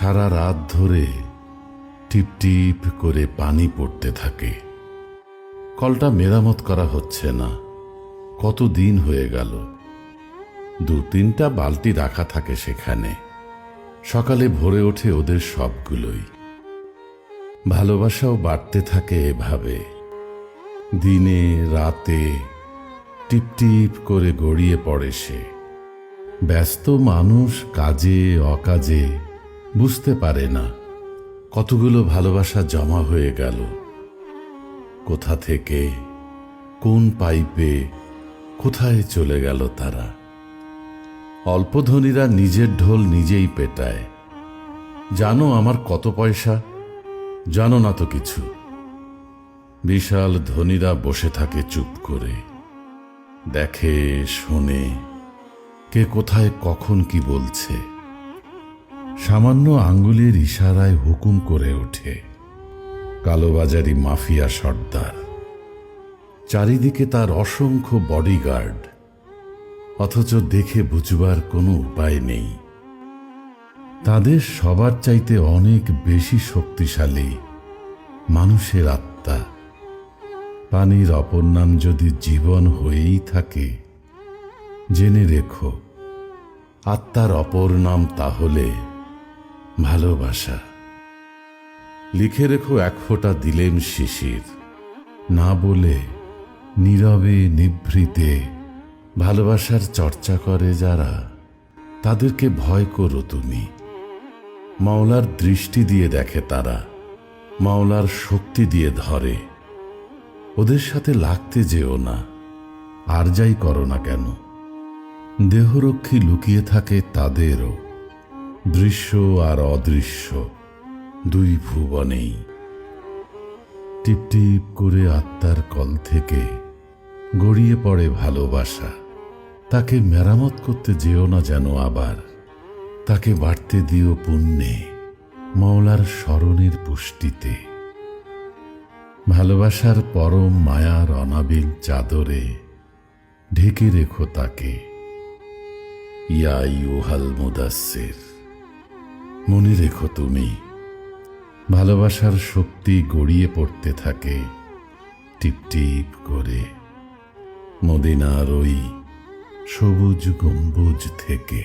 সারা রাত ধরে টিপ টিপ করে পানি পড়তে থাকে। কলটা মেরামত করা হচ্ছে না। কত দিন হয়ে গেল। দু তিনটা বালতি রাখা থাকে সেখানে। সকালে ভরে ওঠে ওদের সবগুলোই। ভালোবাসাও বাড়তে থাকে এভাবে। দিনে, রাতে টিপ টিপ করে গড়িয়ে পড়ে সে। ব্যস্ত মানুষ কাজে, অকাজে বুঝতে পারে না কতগুলো ভালোবাসা জমা হয়ে গেল। কোথা থেকে, কোন পাইপে, কোথায় চলে গেল তারা। অল্প ধনীরা নিজের ঢোল নিজেই পেটায়। জানো আমার কত পয়সা? জানো না তো কিছু। বিশাল ধনীরা বসে থাকে চুপ করে। দেখে, শোনে, কে কোথায় কখন কি বলছে। সামান্য আঙ্গুলের ইশারায় হুকুম করে ওঠে, কালোবাজারি মাফিয়া সর্দার। চারিদিকে তার অসংখ্য বডিগার্ড, অথচ দেখে বুঝবার কোনো উপায় নেই। তাদের সবার চাইতে অনেক বেশি শক্তিশালী মানুষের আত্মা। পানির অপর নাম যদি জীবন হয়েই থাকে, জেনে রেখো, আত্মার অপর নাম তাহলে ভালোবাসা। লিখে রেখো এক ফোঁটা দিলেম শিশির। না বলে নীরবে নিভৃতে ভালোবাসার চর্চা করে যারা, তাদেরকে ভয় করো তুমি। মাওলার দৃষ্টি দিয়ে দেখে তারা, মাওলার শক্তি দিয়ে ধরে। ওদের সাথে লাগতে যেও না, আর যাই করো না কেন। দেহরক্ষী লুকিয়ে থাকে তাদেরও। দৃশ্য আর অদৃশ্য দুই ভুবনেই। টিপটিপ করে আত্মার কল থেকে গড়িয়ে পড়ে ভালোবাসা। তাকে মেরামত করতে যেও না যেন আবার। তাকে বাড়তে দিও পুণ্যে মৌলার স্মরণের পুষ্টিতে। ভালোবাসার পরম মায়ার অনাবিল চাদরে ঢেকে রেখো তাকে। ইয়া ইউহাল মুদাসের মনে রেখো তুমি, ভালোবাসার শক্তি গড়িয়ে পড়তে থাকে টিপটিপ করে মদিনার ওই সবুজ গম্বুজ থেকে।